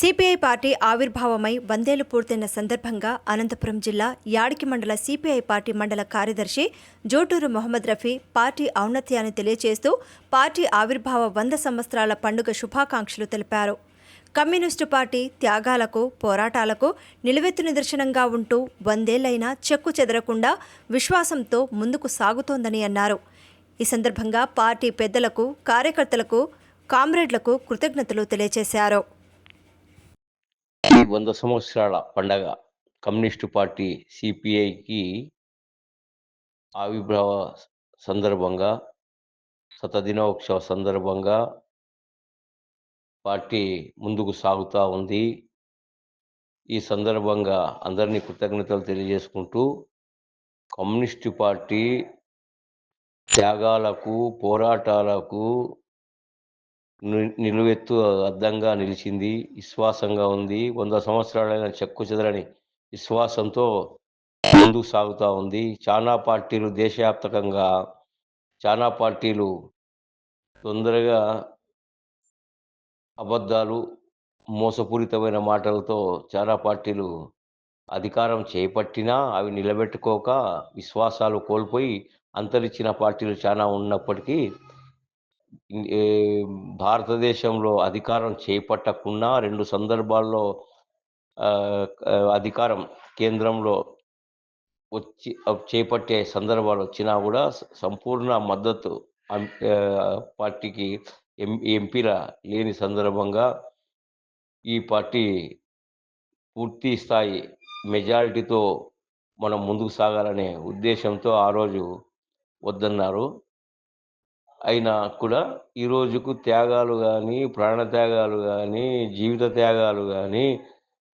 CPI party ఆవిర్భావమై వందేళ్ళు పూర్తయిన సందర్భంగా అనంతపురం జిల్లా యాడికి మండల సిపిఐ పార్టీ మండల కార్యదర్శి జోటూరు మొహమ్మద్ రఫీ పార్టీ ఔన్నత్యాన్ని తెలియజేస్తూ పార్టీ ఆవిర్భావ వంద సంవత్సరాల పండుగ శుభాకాంక్షలు తెలిపారు. కమ్యూనిస్టు పార్టీ త్యాగాలకు పోరాటాలకు నిలువెత్తు నిదర్శనంగా ఉంటూ వందేళ్ళైనా చెక్కు చెదరకుండా విశ్వాసంతో ముందుకు సాగుతోందని అన్నారు. ఈ సందర్భంగా పార్టీ పెద్దలకు కార్యకర్తలకు కామ్రేడ్లకు కృతజ్ఞతలు తెలియజేశారు వంద సంవత్సరాల పండగ. కమ్యూనిస్టు పార్టీ సిపిఐకి ఆవిర్భావ సందర్భంగా శతదినోత్సవ సందర్భంగా పార్టీ ముందుకు సాగుతూ ఉంది. ఈ సందర్భంగా అందరినీ కృతజ్ఞతలు తెలియజేసుకుంటూ కమ్యూనిస్టు పార్టీ త్యాగాలకు పోరాటాలకు నిలువెత్తు అద్దంగా నిలిచింది. విశ్వాసంగా ఉంది. వంద సంవత్సరాలైన చెక్కు చెదరని విశ్వాసంతో ముందుకు సాగుతూ ఉంది. చాలా పార్టీలు దేశవ్యాప్తకంగా చాలా పార్టీలు తొందరగా అబద్ధాలు మోసపూరితమైన మాటలతో చాలా పార్టీలు అధికారం చేపట్టినా అవి నిలబెట్టుకోక విశ్వాసాలు కోల్పోయి అంతరించిన పార్టీలు చాలా ఉన్నప్పటికీ భారతదేశంలో అధికారం చేపట్టకుండా రెండు సందర్భాల్లో అధికారం కేంద్రంలో వచ్చి చేపట్టే సందర్భాలు వచ్చినా కూడా సంపూర్ణ మద్దతు పార్టీకి ఎం ఎంపీల లేని సందర్భంగా ఈ పార్టీ పూర్తి స్థాయి మెజారిటీతో మనం ముందుకు సాగాలనే ఉద్దేశంతో ఆ రోజు వద్దన్నారు. అయినా కూడా ఈ రోజుకు త్యాగాలు కానీ ప్రాణత్యాగాలు కానీ జీవిత త్యాగాలు కానీ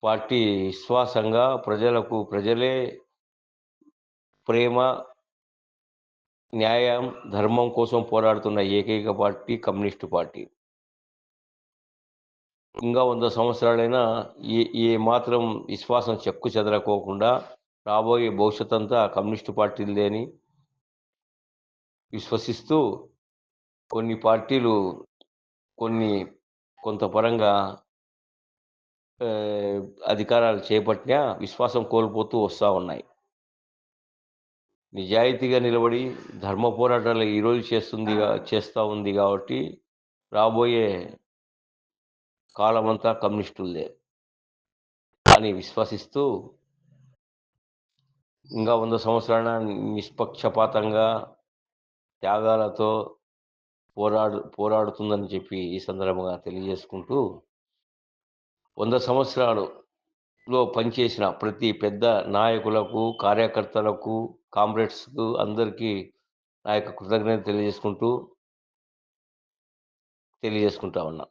పార్టీ విశ్వాసంగా ప్రజలకు ప్రజలే ప్రేమ న్యాయం ధర్మం కోసం పోరాడుతున్న ఏకైక పార్టీ కమ్యూనిస్టు పార్టీ. ఇంకా వంద సంవత్సరాలైనా ఏ ఏ మాత్రం విశ్వాసం చెక్కు చెదరకోకుండా రాబోయే భవిష్యత్ అంతా కమ్యూనిస్టు పార్టీలదే అని విశ్వసిస్తూ కొన్ని పార్టీలు కొన్ని కొంత పరంగా అధికారాలు చేపట్టినా విశ్వాసం కోల్పోతూ వస్తూ ఉన్నాయి. నిజాయితీగా నిలబడి ధర్మ పోరాటాలు ఈరోజు చేస్తుంది చేస్తూ ఉంది కాబట్టి రాబోయే కాలమంతా కమ్యూనిస్టులదే. అని విశ్వసిస్తూ ఇంకా వంద సంవత్సరాల నిష్పక్షపాతంగా త్యాగాలతో పోరాడు పోరాడుతుందని చెప్పి ఈ సందర్భంగా తెలియజేసుకుంటూ వంద సంవత్సరాలులో పనిచేసిన ప్రతి పెద్ద నాయకులకు కార్యకర్తలకు కామ్రేడ్స్కు అందరికీ నా యొక్క కృతజ్ఞత తెలియజేసుకుంటూ తెలియజేసుకుంటా ఉన్నా.